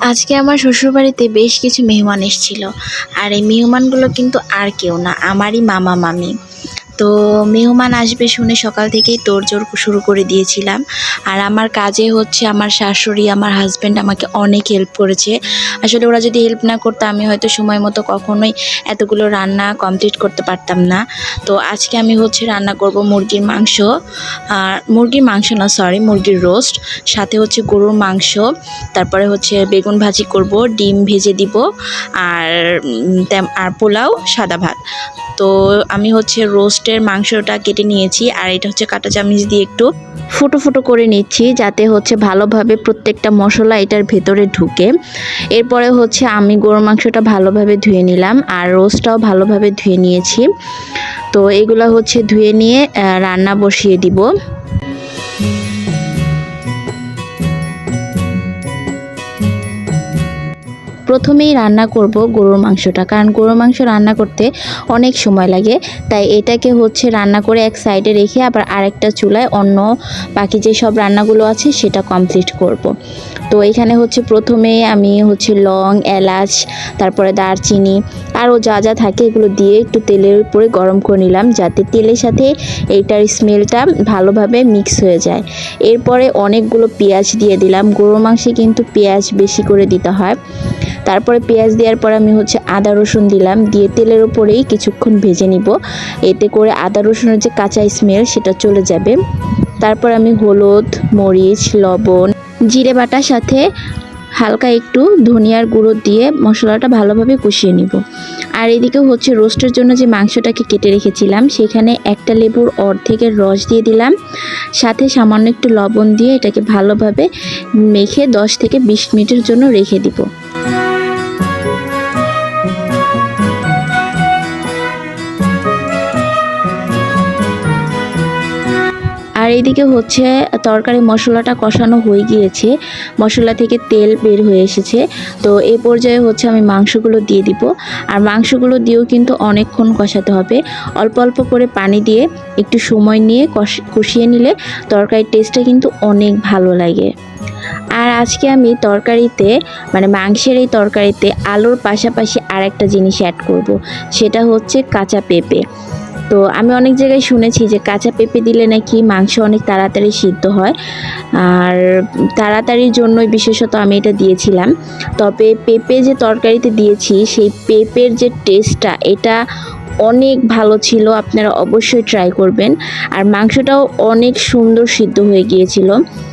আজকে আমার শ্বশুরবাড়িতে বেশ কিছু মেহমান এসেছিল। আর এই মেহমানগুলো কিন্তু আর কেউ না, আমারই মামা মামি তো মেহমান আসবে শুনে সকাল থেকেই তোড়জোড় শুরু করে দিয়েছিলাম। আর আমার কাজে হচ্ছে আমার শাশুড়ি, আমার হাজব্যান্ড আমাকে অনেক হেল্প করেছে। আসলে ওরা যদি হেল্প না করতো, আমি হয়তো সময় মতো কখনোই এতগুলো রান্না কমপ্লিট করতে পারতাম না। তো আজকে আমি হচ্ছে রান্না করব মুরগির মাংস। আর মুরগির মাংস না সরি মুরগির রোস্ট সাথে হচ্ছে গরুর মাংস। তারপরে হচ্ছে বেগুন ভাজি করব, ডিম ভেজে দিব। আর আর পোলাও, সাদা ভাত। তো আমি হচ্ছে রোস্টের মাংসটা কেটে নিয়েছি, আর এটা হচ্ছে কাটা চামিচ দিয়ে একটু ফুটো ফুটো করে নিচ্ছি যাতে হচ্ছে ভালোভাবে প্রত্যেকটা মশলা এটার ভেতরে ঢুকে। এরপরে হচ্ছে আমি গরুর মাংসটা ভালোভাবে ধুয়ে নিলাম, আর রোস্টটাও ভালোভাবে ধুয়ে নিয়েছি। তো এগুলো হচ্ছে ধুয়ে নিয়ে রান্না বসিয়ে দিব। প্রথমেই রান্না করব গরুর মাংসটা, কারণ গরুর মাংস রান্না করতে অনেক সময় লাগে তাই এটাকে হচ্ছে রান্না করে এক সাইডে রেখে আবার আরেকটা চুলায় অন্য বাকি যে সব রান্নাগুলো আছে সেটা কমপ্লিট করব। তো এখানে হচ্ছে প্রথমে আমি হচ্ছে লং, এলাচ, তারপরে দারচিনি, আরও যা যা থাকে এগুলো দিয়ে একটু তেলের উপরে গরম করে নিলাম যাতে তেলের সাথে এইটার স্মেলটা ভালোভাবে মিক্স হয়ে যায়। এরপরে অনেকগুলো পেঁয়াজ দিয়ে দিলাম, গরুর মাংসে কিন্তু পেঁয়াজ বেশি করে দিতে হয়। তারপরে পেঁয়াজ দেওয়ার পর আমি হচ্ছে আদা রসুন দিলাম, দিয়ে তেলের ওপরেই কিছুক্ষণ ভেজে নিব। এতে করে আদা রসুনের যে কাঁচা স্মেল সেটা চলে যাবে। তারপর আমি হলুদ, মরিচ, লবণ জিরে বাটার সাথে হালকা একটু ধনিয়ার গুঁড়ো দিয়ে মশলাটা ভালোভাবে কষিয়ে নিব। আর এদিকে হচ্ছে রোস্টের জন্য যে মাংসটাকে কেটে রেখেছিলাম, সেখানে একটা লেবুর অর্ধেকের রস দিয়ে দিলাম। সাথে সামান্য একটু লবণ দিয়ে এটাকে ভালোভাবে মেখে 10 থেকে বিশ মিনিটের জন্য রেখে দিব। আর এইদিকে হচ্ছে তরকারি মশলাটা কষানো হয়ে গিয়েছে। মশলা থেকে তেল বের হয়ে এসেছে। তো এই পর্যায়ে হচ্ছে আমি মাংসগুলো দিয়ে দিব। আর মাংসগুলো দিয়েও কিন্তু অনেকক্ষণ কষাতে হবে। অল্প অল্প করে পানি দিয়ে একটু সময় নিয়ে কষ- কষিয়ে নিলে তরকারির টেস্টটা কিন্তু অনেক ভালো লাগে। আর আজকে আমি তরকারিতে মানে মাংসের এই তরকারিতে আলুর পাশাপাশি আর একটা জিনিস অ্যাড করব। সেটা হচ্ছে কাঁচা পেঁপে। তো আমি অনেক জায়গায় শুনেছি যে কাঁচা পেঁপে দিলে নাকি মাংস অনেক তাড়াতাড়ি সিদ্ধ হয়। আর তাড়াতাড়ির জন্যই বিশেষত আমি এটা দিয়েছিলাম। তবে পেঁপে যে তরকারিতে দিয়েছি, সেই পেঁপের যে টেস্টটা এটা অনেক ভালো ছিল, আপনারা অবশ্যই ট্রাই করবেন। আর মাংসটাও অনেক সুন্দর সিদ্ধ হয়ে গিয়েছিল।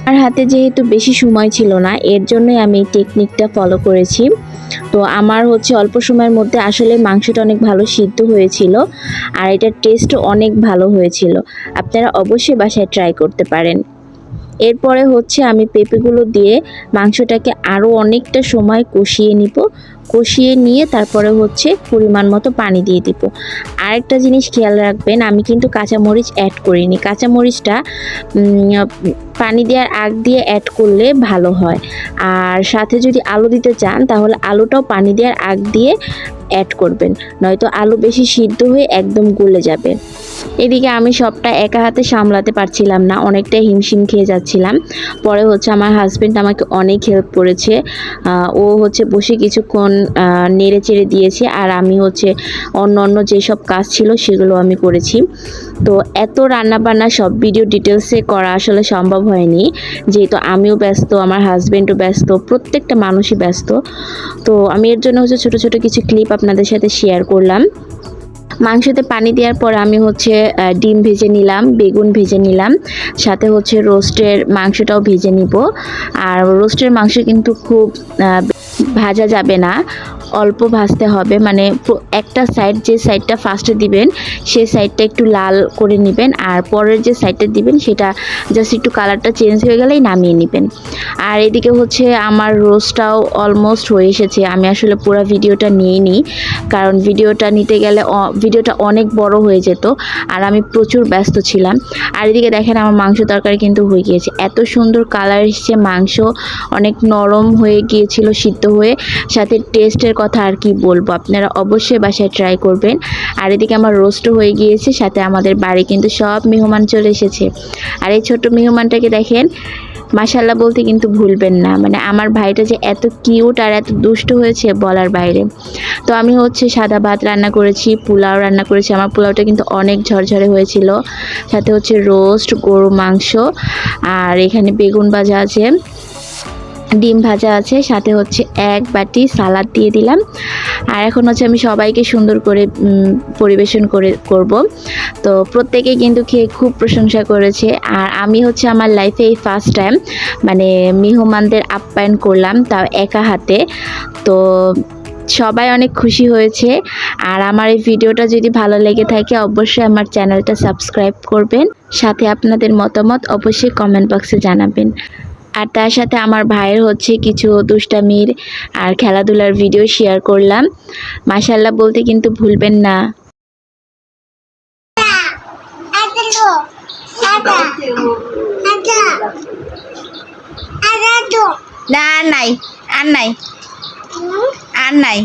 আমার হাতে যেহেতু বেশি সময় ছিল না, এর জন্যই আমি এই টেকনিকটা ফলো করেছি। তো আমার হচ্ছে অল্প সময়ের মধ্যে আসলে মাংসটা অনেক ভালো সিদ্ধ হয়েছিল, আর এটার টেস্টও অনেক ভালো হয়েছিল। আপনারা অবশ্যই বাসায় ট্রাই করতে পারেন। এরপরে হচ্ছে আমি পেঁপেগুলো দিয়ে মাংসটাকে আরও অনেকটা সময় কষিয়ে নিব। কষিয়ে নিয়ে তারপরে হচ্ছে পরিমাণ মতো পানি দিয়ে দিব। আরেকটা জিনিস খেয়াল রাখবেন, আমি কিন্তু কাঁচামরিচ অ্যাড করিনি। কাঁচামরিচটা পানি দেওয়ার আগ দিয়ে অ্যাড করলে ভালো হয়। আর সাথে যদি আলু দিতে চান, তাহলে আলুটাও পানি দেওয়ার আগ দিয়ে অ্যাড করবেন। নয়তো আলু বেশি সিদ্ধ হয়ে একদম গলে যাবে। এদিকে আমি সবটা একা হাতে সামলাতে পারছিলাম না অনেকটা হিমশিম খেয়ে যাচ্ছিলাম। পরে হচ্ছে আমার হাজব্যান্ড আমাকে অনেক হেল্প করেছে। ও হচ্ছে বসে কিছুক্ষণ নেড়ে চেড়ে দিয়েছে আর আমি হচ্ছে অন্য অন্য যেসব কাজ ছিল সেগুলো আমি করেছি। তো এত রান্না বান্না সব ভিডিও ডিটেলসে করা আসলে সম্ভব হয়নি। যেহেতু আমিও ব্যস্ত, আমার হাজব্যান্ডও ব্যস্ত, প্রত্যেকটা মানুষই ব্যস্ত। তো আমি এর জন্য হচ্ছে ছোট ছোট কিছু ক্লিপ আপনাদের সাথে শেয়ার করলাম। মাংসতে পানি দেওয়ার পর আমি হচ্ছে ডিম ভেজে নিলাম, বেগুন ভেজে নিলাম, সাথে হচ্ছে রোস্টের মাংসটাও ভেজে নিব। আর রোস্টের মাংস কিন্তু খুব ভাজা যাবে না। অল্প ভাজতে হবে। মানে একটা সাইড যে সাইডটা ফার্স্টে দিবেন, সেই সাইডটা একটু লাল করে নেবেন আর পরের যে সাইডটা দিবেন, সেটা জাস্ট একটু কালারটা চেঞ্জ হয়ে গেলেই নামিয়ে নেবেন। আর এদিকে হচ্ছে আমার রোস্টটাও অলমোস্ট হয়ে এসেছে। আমি আসলে পুরো ভিডিওটা নিয়ে নিই কারণ ভিডিওটা নিতে গেলে ভিডিওটা অনেক বড় হয়ে যেত আর আমি প্রচুর ব্যস্ত ছিলাম। আর এদিকে দেখেন আমার মাংস তরকারি কিন্তু হয়ে গিয়েছে। এত সুন্দর কালার এসেছে, মাংস অনেক নরম হয়ে গিয়েছিল, সিদ্ধ হয়ে, সাথে টেস্টের কথা কথা আর কি বলব। আপনারা অবশ্যই বাসায় ট্রাই করবেন। আর এদিকে আমার রোস্টও হয়ে গিয়েছে, সাথে আমাদের বাড়ি কিন্তু সব মেহমান চলে এসেছে। আর এই ছোট্ট মেহমানটাকে দেখেন মাসাল্লাহ বলতে কিন্তু ভুলবেন না। মানে আমার ভাইটা যে এত কিউট আর এত দুষ্ট হয়েছে বলার বাইরে। তো আমি হচ্ছে সাদা ভাত রান্না করেছি, পোলাও রান্না করেছি। আমার পোলাওটা কিন্তু অনেক ঝরঝরে হয়েছিল। সাথে হচ্ছে রোস্ট গরু মাংস, আর এখানে বেগুন ভাজা আছে। ডিম ভাজা আছে, সাথে হচ্ছে এক বাটি সালাদ দিয়ে দিলাম। আর এখন হচ্ছে আমি সবাইকে সুন্দর করে পরিবেশন করে, করব। তো প্রত্যেকে কিন্তু খেয়ে খুব প্রশংসা করেছে। আর আমি হচ্ছে আমার লাইফে এই ফার্স্ট টাইম মানে মেহমানদের আপ্যায়ন করলাম তাও একা হাতে। তো সবাই অনেক খুশি হয়েছে। আর আমার এই ভিডিওটা যদি ভালো লেগে থাকে, অবশ্যই আমার চ্যানেলটা সাবস্ক্রাইব করবেন। সাথে আপনাদের মতামত অবশ্যই কমেন্ট বক্সে জানাবেন। আর তার সাথে আমার ভাইয়ের হচ্ছে কিছু দুষ্টামির আর খেলাধুলার ভিডিও শেয়ার করলাম মাশাল্লাহ বলতে কিন্তু ভুলবেন না. না আর নাই আর নাই? আর নাই